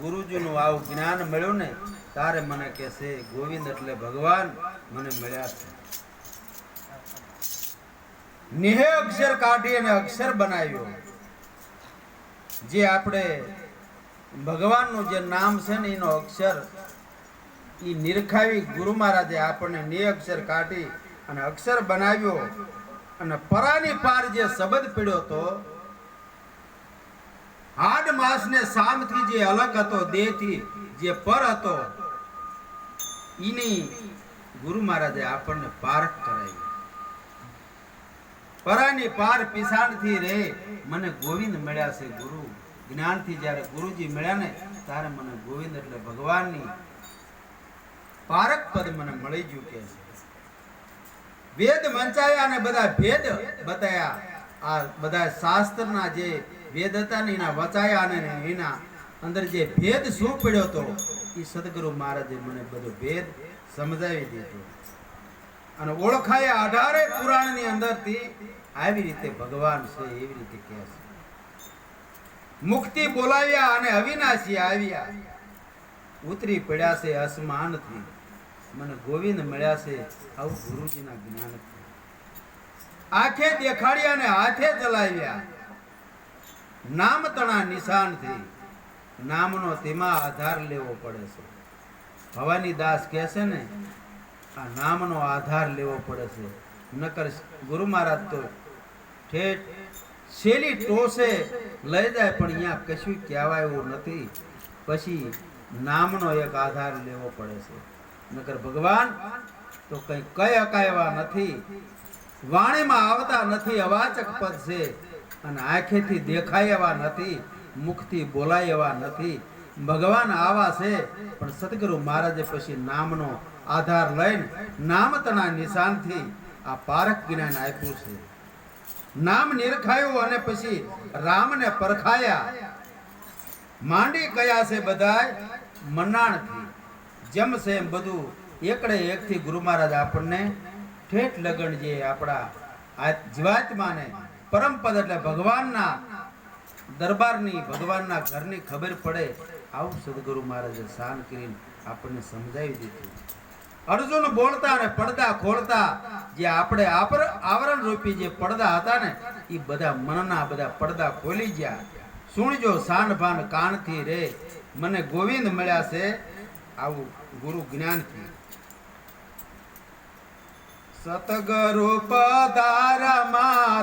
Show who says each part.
Speaker 1: ગુરુજીનું આવું જ્ઞાન મળ્યું ને, તારે મને કહેશે ગોવિંદ એટલે ભગવાન મને મળ્યા છે. નિહે અક્ષર કાઢી અને અક્ષર બનાવ્યો. જે આપણે ભગવાનનું જે નામ છે ને, એનો અક્ષર, એ નિરખાવી ગુરુ મહારાજે આપણને નિ અક્ષર કાઢી અને અક્ષર બનાવ્યો. અને પરાની પાર જે શબ્દ પીડ્યો તો હાડ માસને સામથી જે અલગ હતો, દેહથી જે પર હતો એની ગુરુ મહારાજે આપણને પારખ કરાવી. પરાની પાર પીસાણથી રે, મને ગોવિંદ મળ્યા છે ગુરુ. જ્ઞાનથી જ્યારે ગુરુજી મળ્યા ને, ત્યારે મને ગોવિંદ એટલે ભગવાનની પારક પદ મને મળી ગયું કે વેદ વંચાયા અને બધા ભેદ બતાયા. આ બધા શાસ્ત્રના જે વેદ હતા ને એના વચાયા અને એના અંદર જે ભેદ શું પડ્યો હતો એ સદગુરુ મહારાજે મને બધો ભેદ સમજાવી દીધો. અને ઓળખાયા અઢારે પુરાણની અંદરથી આવી રીતે ભગવાન છે એવી રીતે કહે છે. મુક્તિ બોલાવ્યા અને અવિનાશી આવ્યા. ઉતરી પડ્યા છે અસમાનથી. મને ગોવિંદ મળ્યા છે આવું ગુરુજીના જ્ઞાનથી. આંખે દેખાડ્યા અને હાથે ચલાવ્યા નામ તણા નિશાનથી નામનો તેમાં આધાર લેવો પડે છે. ભવાની દાસ કહે છે ને, આ નામનો આધાર લેવો પડે છે. નકર ગુરુ મહારાજ તો ઠેઠ શેલી ટોસે લઈ જાય, પણ અહીંયા કશું કહેવાય એવું નથી. પછી નામનો એક આધાર લેવો પડે છે. નકર ભગવાન તો કઈ કઈ અકાયવા નથી. વાણીમાં આવતા નથી, અવાચક પદ છે. અને આંખેથી દેખાય એવા નથી, મુખથી બોલાય એવા નથી. ભગવાન આવા છે, પણ સદગુરુ મહારાજે પછી નામનો આધાર લઈને નામતના નિશાનથી આ પારક જ્ઞાન આપ્યું છે. નામ નિરખાયું અને પછી રામને પરખાયા. માંડી કયા છે બધાય મનાણથી જેમ એમ બધું એકડે એકથી ગુરુ મહારાજ આપણને ઠેઠ લગન જે આપણા આ જીવાત્માને પરમ પદ એટલે ભગવાનના દરબારની, ભગવાનના ઘરની ખબર પડે, આવું સદગુરુ મહારાજે શાન કરીને આપણને સમજાવી દીધું. અર્જુન બોલતા અને પડદા ખોલતા જે આપણે આવરણ રૂપી જે પડદા હતા ને એ બધા મનના બધા પડદા ખોલી ગયા. સુણજો સાન ભાન કાનથી રે, મને ગોવિંદ મળ્યા છે, આવું ગુરુ જ્ઞાનથી. सतगुरु पदार मारा